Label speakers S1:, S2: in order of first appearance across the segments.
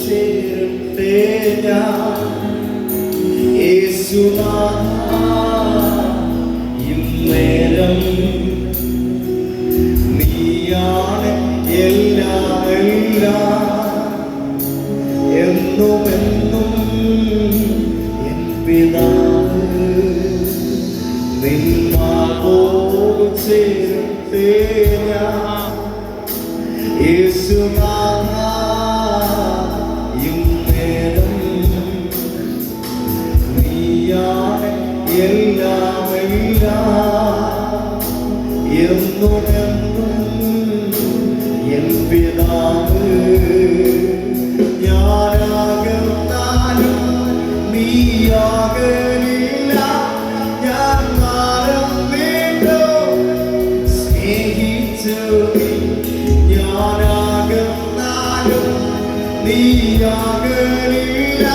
S1: ചേരട്ടെ ഞാൻ യേശുനാഥാ, ഇന്നേരം നീയാണ് എല്ലാം എല്ലാം എന്നും എന്നും എൻ പിതാവ് ചേരട്ടെ ഞാൻ യേശുനാഥാ, നീയാകലില്ല.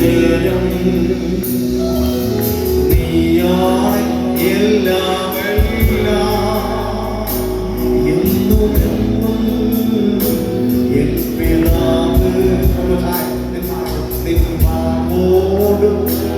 S1: ഇന്നേരം നീയാണ് എല്ലാം എല്ലാം. എന്നും എന്നും എൻ പിതാവ് നിന്മാവോട് യേശുനാഥാ,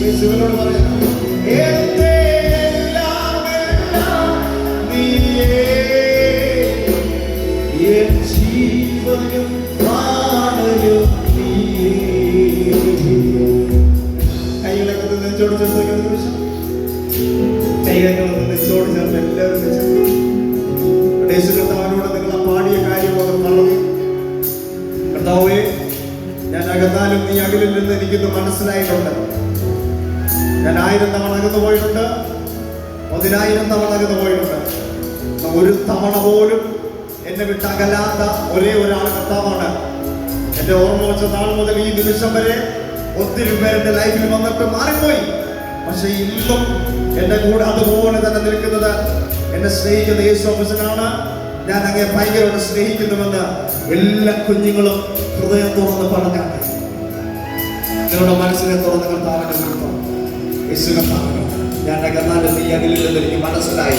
S1: യേശുവിനോട് പറയാം ജീവനും പ്രാണനും കൈകളൊക്കെ നെഞ്ചോട് ചേർത്ത് നിമിഷം. കൈകളൊക്കെ നെഞ്ചോട് ചേർത്ത് എല്ലാവരും വെച്ച് അകന്നാലും നീ അകലിൽ നിന്ന് എനിക്കിന്ന് മനസ്സിലായിട്ടുണ്ട്. ഞാൻ ആയിരം തവണ അകന്നു പോയിട്ടുണ്ട്. പതിനായിരം തവണ അകന്നു പോയിട്ടുണ്ട്. ഒരു തവണ പോലും എന്നെ വിട്ട് അകലാത്ത ഒരേ ഒരാൾ കർത്താവാണ്. എന്റെ ഓർമ്മ വെച്ച നാൾ മുതൽ ഈ നിമിഷം വരെ ഒത്തിരി പേരെ എന്റെ ലൈഫിൽ വന്നിട്ട് മാറിപ്പോയി. പക്ഷെ ഇന്നും എന്റെ കൂടെ അതുപോലെ തന്നെ നിൽക്കുന്നത് എന്നെ സ്നേഹിക്കുന്ന യേശു ഓഫീസനാണ് ഞാൻ അങ്ങേ ഭയങ്കരമായിട്ട് സ്നേഹിക്കുന്നുവെന്ന് എല്ലാ കുഞ്ഞുങ്ങളും ഹൃദയം തുറന്ന് പറഞ്ഞാൽ നിങ്ങളുടെ മനസ്സിനെ തുറന്ന് കർത്താവിന് ഞാൻ അകന്നാലും നീ അകലില്ലെന്ന് എനിക്ക് മനസ്സിലായി.